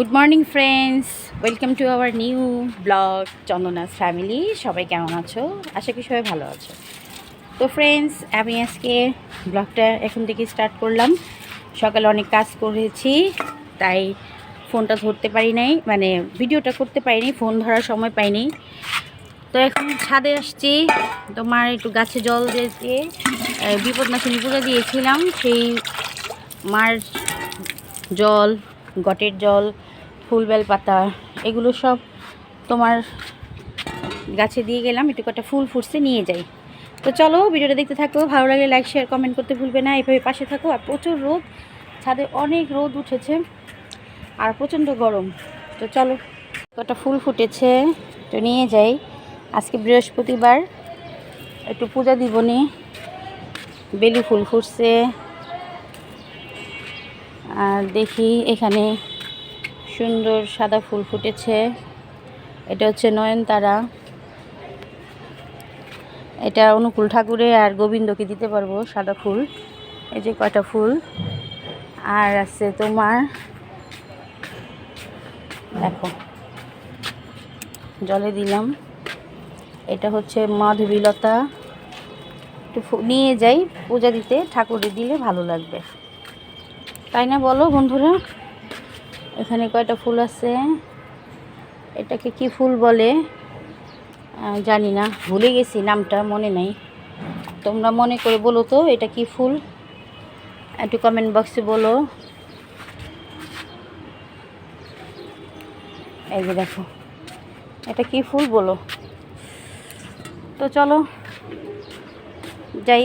Good morning friends welcome to our new blog চন্দনাস family সবাই কেমন আছো? আশা করি সবাই ভালো আছো। তো ফ্রেন্ডস আমি আজকে ব্লগটা এখন থেকে স্টার্ট করলাম। সকালে অনেক কাজ করেছি তাই ফোনটা ধরতে পারি নাই মানে ভিডিওটা করতে পারিনি ফোন ধরার সময় পাইনি। তো এখন ছাদে আসছি। তোমার একটু গাছে জল দিয়ে আহ, বিপদনাশিনী পুজো দিয়েছিলাম। সেই মার জল গটের জল ফুলবেল পাতা এগুলো সব তোমার গাছে দিয়ে গেলাম একটু কটা ফুল ফুটছে, নিয়ে যাই। তো চলো, ভিডিওটা দেখতে থাকো, ভালো লাগলে লাইক শেয়ার কমেন্ট করতে ভুলবে না, এভাবে পাশে থাকো, আর প্রচুর রোদ, ছাদে অনেক রোদ উঠেছে, আর প্রচণ্ড গরম। তো চলো কটা ফুল ফুটেছে, তো নিয়ে যাই। আজকে বৃহস্পতিবার, একটু পূজা দিবনি বেলি ফুল ফুটছে, আর দেখি এখানে সুন্দর সাদা ফুল ফুটেছে। এটা হচ্ছে নয়নতারা। এটা অনুকূল ঠাকুরে আর গোবিন্দকে দিতে পারব সাদা ফুল। এই যে কয়টা ফুল? আর আছে তোমার, দেখো, জলে দিলাম। এটা হচ্ছে মাধবীলতা। একটু নিয়ে যাই, পূজা দিতে, ঠাকুরে দিলে ভালো লাগবে। তাই না বলো বন্ধুরা? এখানে কয়টা ফুল আছে? এটাকে কি ফুল বলে? জানি না, ভুলে গেছি নামটা, মনে নাই। তোমরা মনে করে বলো তো, এটা কি ফুল? একটু কমেন্ট বক্সে বলো। এই যে দেখো, এটা কি ফুল বলো? তো চলো, যাই।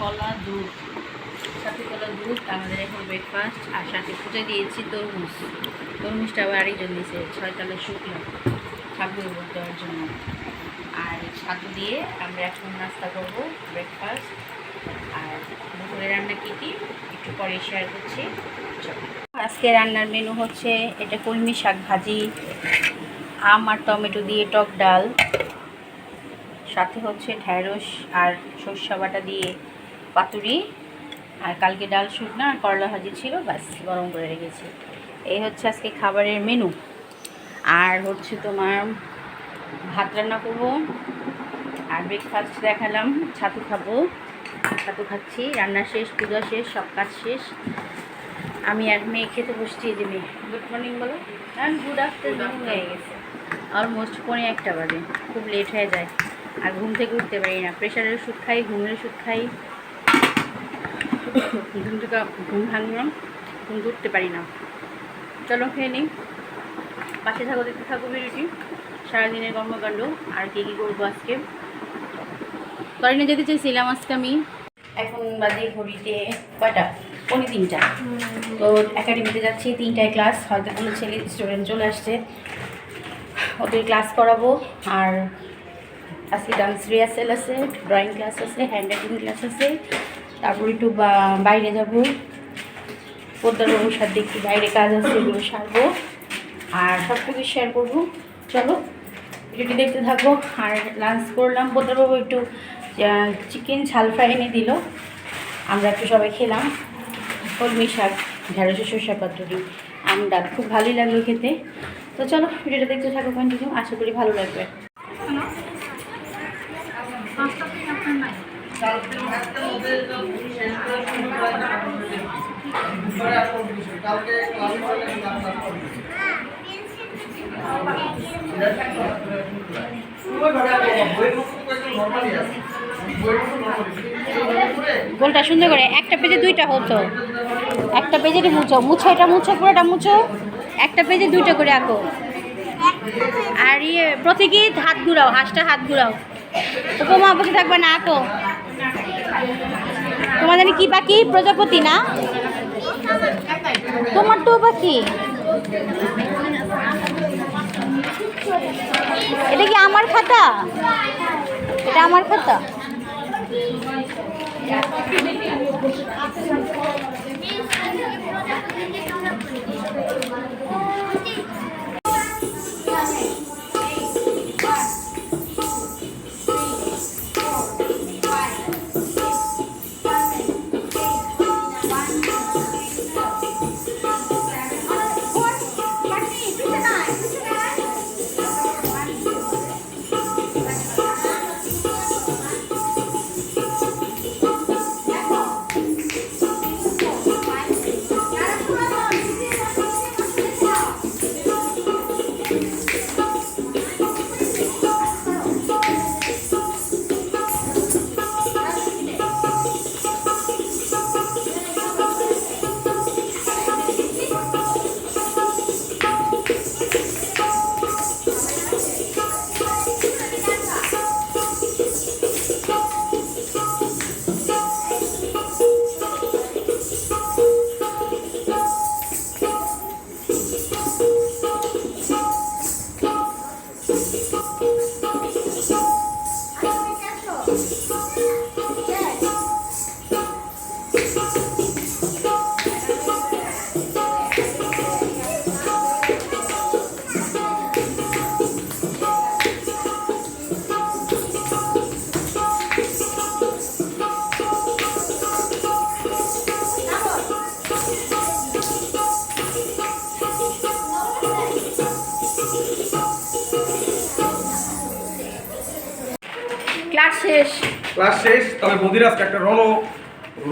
কলা, দুধ। ছাতু কলা, দুধ, আমাদের এখন ব্রেকফাস্ট আর সাথে পূজা দিয়েছি তরমুজ। তরমুজটা আবার আরেকজন দিয়েছে, ছয়তলা শুকনো। ঠাকুর দেওয়ার জন্য। আর ছাতু দিয়ে আমরা এখন নাস্তা করব ব্রেকফাস্ট আর দুপুরে রান্না কী কী, একটু পরে শেয়ার করছি। আজকে রান্নার মেনু হচ্ছে, এটা কলমি শাক ভাজি, আম আর টমেটো দিয়ে টক ডাল। সাথে হচ্ছে ঢ্যাঁড়স আর সর্ষা বাটা দিয়ে পাতুরি আর কালকে ডাল শুকনা আর করলা ভাজি ছিল, ব্যাস, গরম করে রেখেছি। এই হচ্ছে আজকে খাবারের মেনু আর হচ্ছে তোমার ভাত রান্না করব। আর ব্রেকফাস্ট দেখালাম, ছাতু খাব। ছাতু খাচ্ছি, রান্না শেষ, পূজা শেষ, সব কাজ শেষ। আমি আর মেয়ে খেতে বসছি যে মেয়ে। গুড মর্নিং বলো। হ্যাঁ গুড আফটারনুন হয়ে গেছে। অলমোস্ট পৌনে একটা বাজে, খুব লেট হয়ে যায়। আর ঘুম থেকে উঠতে পারি না। প্রেশারের ওষুধ খাই ঘুমের ওষুধ খাই। ঘুম থেকে ঘুম ভাঙলাম ঘুম উঠতে পারি না। চলো খেয়ে নিই। পাশে থাকো দেখতে থাকো ভিডিওটি। সারাদিনের কর্মকাণ্ড আর কী কী করব আজকে? করিনা যেতে চাইছিলাম আজকে আমি। এখন বাজে ঘড়িতে কয়টা? পৌনে তিনটা। তো একাডেমিতে যাচ্ছি তিনটায় ক্লাস হয়তো কোনো ছেলে স্টুডেন্ট চলে আসছে। ওদের ক্লাস করাবো আর আজকে ডান্স রিহার্সেল আছে ড্রয়িং ক্লাস আছে হ্যান্ড রাইটিং ক্লাস আছে। তারপর একটু বাইরে যাব। বাবুর সাথে একটু বাইরে কাজ আছে, এগুলো সারবো। আর সব কিছু শেয়ার করব। চলো, ভিডিওটি দেখতে থাকব। আর লাঞ্চ করলাম। পোদ্দার বাবু একটু চিকেন ঝাল ফ্রাই এনে দিল। আমরা একটু সবাই খেলাম। কলমি শাক, ঢেঁড়সের সরষা পাতুরি আম ডাল খুব ভালোই লাগল খেতে। তো চলো, ভিডিওটা দেখতে থাকো কন্টিনিউ আশা করি ভালো লাগবে। গোলটা সুন্দর করে, একটা পেজে দুইটা হতো। একটা পেজে মুছো? মুছো এটা মুছো, পুরোটা মুছো? একটা পেজে দুইটা করে আঁকো। আর ইয়ে প্রতীকী হাত ঘুরাও, হাঁসটা হাত ঘুরাও। উপমা বসে থাকবে না, আঁকো। জানি কি বাকি? প্রজাপতি না? তোমার তো বাকি এটা কি আমার খাতা? এটা আমার খাতা? ক্লাস শেষ। ক্লাস শেষ তবে বদির আজকে একটা রণ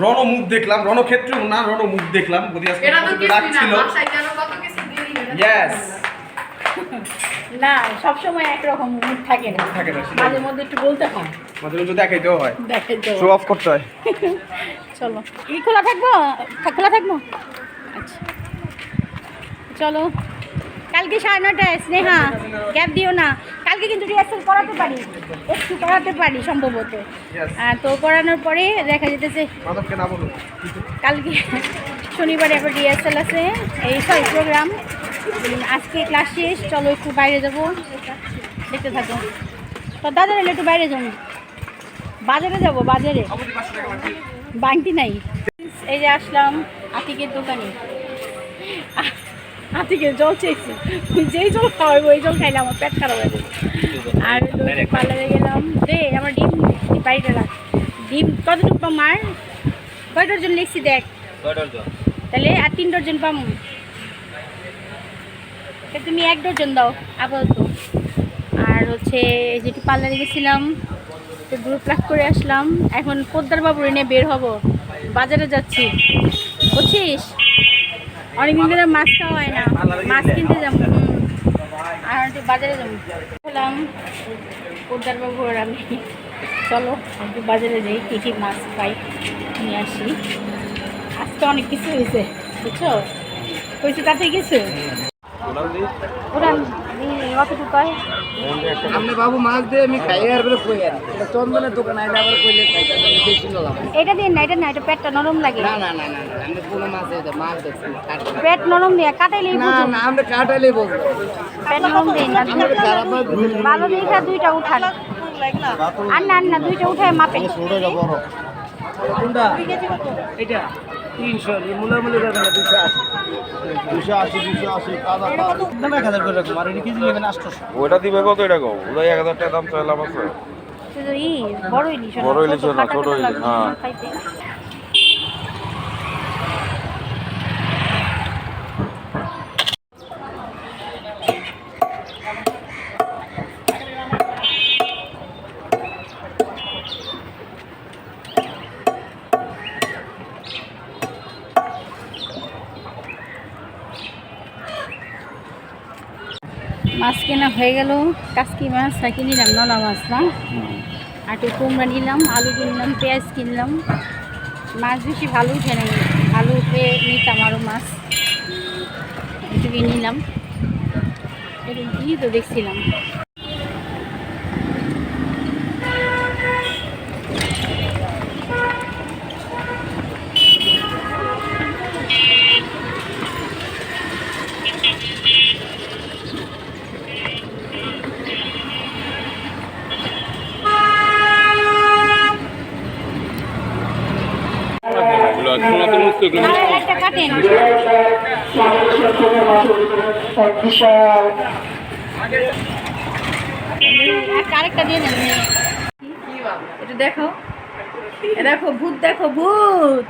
রণমুখ দেখলাম রণক্ষেত্র না রণমুখ দেখলাম। বদির আজকে এটা তো কতটুকু কিছুই না। ইয়েস সব সময় একরকম মুড থাকে না। থাকে না, মাঝে মধ্যে একটু বলতে হয়। মাঝে মাঝে দেখাইতেও হয়। দেখে শো অফ করতে হয়। চলো। কি খোলা থাকব? খোলা থাকব? আচ্ছা। চলো। কালকে সাড়ে নটায় স্নেহা গ্যাপ দিও না। কালকে কিন্তু রিহার্সাল করাতে পারি। একটু করাতে পারি সম্ভবত। তো করানোর পরে দেখা যেতেছে কালকে শনিবারে আবার রিহার্সাল আছে। এই সরি প্রোগ্রাম আজকে ক্লাস শেষ। চলো একটু বাইরে যাব। দেখতে থাকো। তো দাদা একটু বাইরে যাব বাজারে যাব বাজারে। বাংটি নাই। এই যে আসলাম আতিকের দোকানে। আতিকের জল চেয়েছি যেই জল খাওয়াবো ওই জল খাইলে আমার পেট খারাপ হয়ে যাবে। আর পার্লারে গেলাম। রে আমার ডিম বাড়িতে রাখ। ডিম কতটুকু পাম আর কয় ডজন লিখছি দেখ। তাহলে আর তিন ডজন পাম। তুমি এক ডজন দাও আপাতত। আর হচ্ছে এই যে একটু পার্লারে গেছিলাম তো গ্রুপ লাগ করে আসলাম। এখন পোদ্দার বাবুর এনে বের হব। বাজারে যাচ্ছি। বুঝছিস? অনেকদিন ধরে মাছ খাওয়া হয় না। মাছ কিনতে যাব। আর বাজারে যাব। বললাম পোদ্দার বাবু আর আমি চলো একটু বাজারে যাই কী কী মাছ পাই নিয়ে আসি। আজকে অনেক কিছু হয়েছে বুঝছ? হয়েছে তাতে কিছু? ওরান অতটুকু কয় আপনি বাবু মাছ দিয়ে আমি খাই আর করে কই আর। এটা চন্দনের দোকান আইলে আবার কইলে আমি বেশি নিলাম। এটা দিন না এটা না এটা পেটটা নরম লাগে। না না না না আমি কোনো মাছ এই মাছ দেখছি পেট নরম দিয়ে কাটাইলেই না বুঝো। না আমরা কাটাইলে বলব পেট নরম দিন না। খারাপ ভালো দিনটা দুইটা উঠান। আর না না দুইটা উঠায় মাপে। কোনটা? এটা তিনশো মূলা মূল্য যাবে না দুশো আশি। দুশো আশি দুশো আশি একদম এক হাজার করে রাখুন আর এটা কেজি নেবেন আটশোশো। ওইটা দিবে কত এটা ওটাই এক হাজার টাকা দাম চাইলাম আছে। ই বড় ইলিশ না, বড় ইলিশ ছোট না, ছোট ইলিশ, হ্যাঁ। না খাইতে। হয়ে গেল। কাসকি মাছ নাকি নিলাম নলা মাছ না? আর একটু কুমড়া নিলাম আলু কিনলাম পেঁয়াজ কিনলাম। মাছ বেশি ভালো উঠে না ভালো উঠে নিতাম আরও মাছ। একটু নিলাম। একটু কি তো দেখছিলাম আর একটা কাটেন একটা আরেকটা দিয়ে দেন এটা দেখো। এ দেখো ভূত দেখো ভূত।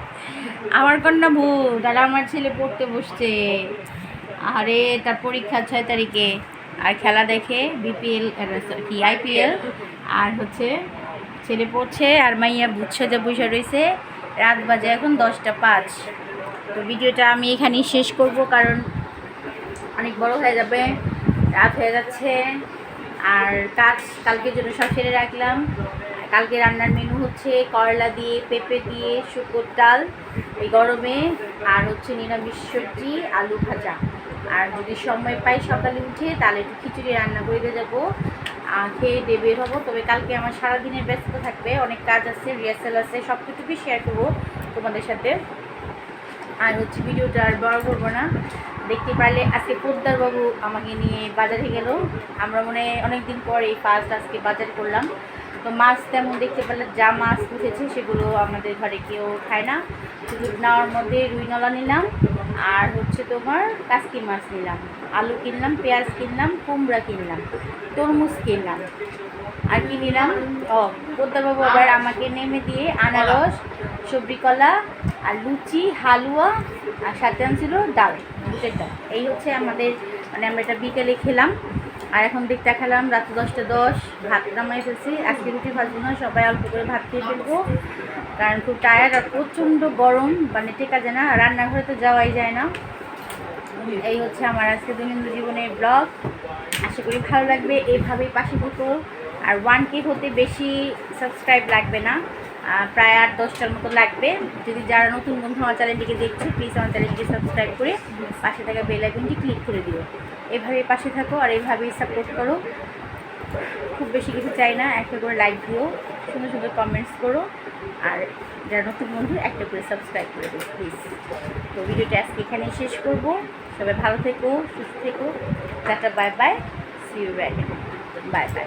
আমার কন্যা ভূত আর আমার ছেলে পড়তে বসছে। আরে তার পরীক্ষা ছয় তারিখে। আর খেলা দেখে বিপিএল কি আইপিএল আর হচ্ছে ছেলে পড়ছে আর মাইয়া বুঝছে যে বসে রয়েছে। রাত বাজে এখন দশটা পাঁচ। তো ভিডিওটা আমি এখানেই শেষ করব কারণ অনেক বড় হয়ে যাবে, রাত হয়ে যাচ্ছে। আর কাজ কালকের জন্য সব সেরে রাখলাম। কালকে রান্নার মেনু হচ্ছে করলা দিয়ে, পেঁপে দিয়ে, শুকোর ডাল, এই গরমে। আর হচ্ছে নিরামিষ সবজি, আলু ভাজা। আর যদি সময় পাই সকালে উঠে, তাহলে একটু খিচুড়ি রান্না করে দিয়ে যাব। খেয়ে দিয়ে বের হব। তবে কালকে আমার সারাদিনের ব্যস্ত থাকবে। অনেক কাজ আছে রিহার্সেল আছে সব কিছুকে শেয়ার করব তোমাদের সাথে। আর হচ্ছে ভিডিওটা আর বড় করব না। দেখতে পারলে আজকে পোদ্দার বাবু আমাকে নিয়ে বাজারে গেল। আমরা মনে অনেকদিন পরে এই ফার্স্ট আজকে বাজার করলাম। তো মাছ তেমন দেখতে পারলে যা মাছ উঠেছে সেগুলো আমাদের ঘরে কেউ খায় না। শুধু নেওয়ার মধ্যে রুই নলা নিলাম। আর হচ্ছে তোমার কাসকি মাছ নিলাম, আলু কিনলাম, পেঁয়াজ কিনলাম, কুমড়া কিনলাম, তরমুজ কিনলাম। আর কি নিলাম? ও, পোদ্দারবাবু আবার আমাকে নেমে দিয়ে আনারস, সবজি কলা, আর লুচি, হালুয়া, আর সাথে আনছিল ডাল বুটের ডাল। এই হচ্ছে আমাদের মানে আমরা এটা বিকেলে খেলাম। আর এখন দিকটা খেলাম, রাত দশটা দশ, ভাত নামাই ফেলছি। আজকে রুটি ভাজবো না, সবাই অল্প করে ভাত খেয়ে ফেলব। কারণ খুব টায়ার্ড আর প্রচণ্ড গরম মানে টেকা যায় না? রান্নাঘরে তো যাওয়াই যায় না। এই হচ্ছে আমার আজকে দৈনন্দিন জীবনের ব্লগ আশা করি ভালো লাগবে। এইভাবেই পাশে থেকো। আর ওয়ান কে হতে বেশি সাবস্ক্রাইব লাগবে না। প্রায় আট দশটার মতো লাগবে। যদি যারা নতুন বন্ধু আমার চ্যানেলটিকে দেখছে প্লিজ আমার চ্যানেলটিকে সাবস্ক্রাইব করে পাশে থাকা বেল আইকনটি ক্লিক করে দিও। এভাবেই পাশে থাকো আর এইভাবেই সাপোর্ট করো। খুব বেশি কিছু চাই না। একটা করে লাইক দিও। সুন্দর সুন্দর কমেন্টস করো। আর যারা নতুন বন্ধু, একটা করে সাবস্ক্রাইব করে দিও প্লিজ তো ভিডিওটা আজকে এখানেই শেষ করব। সবাই ভালো থেকো, সুস্থ থেকো। Tata bye bye see you bye bye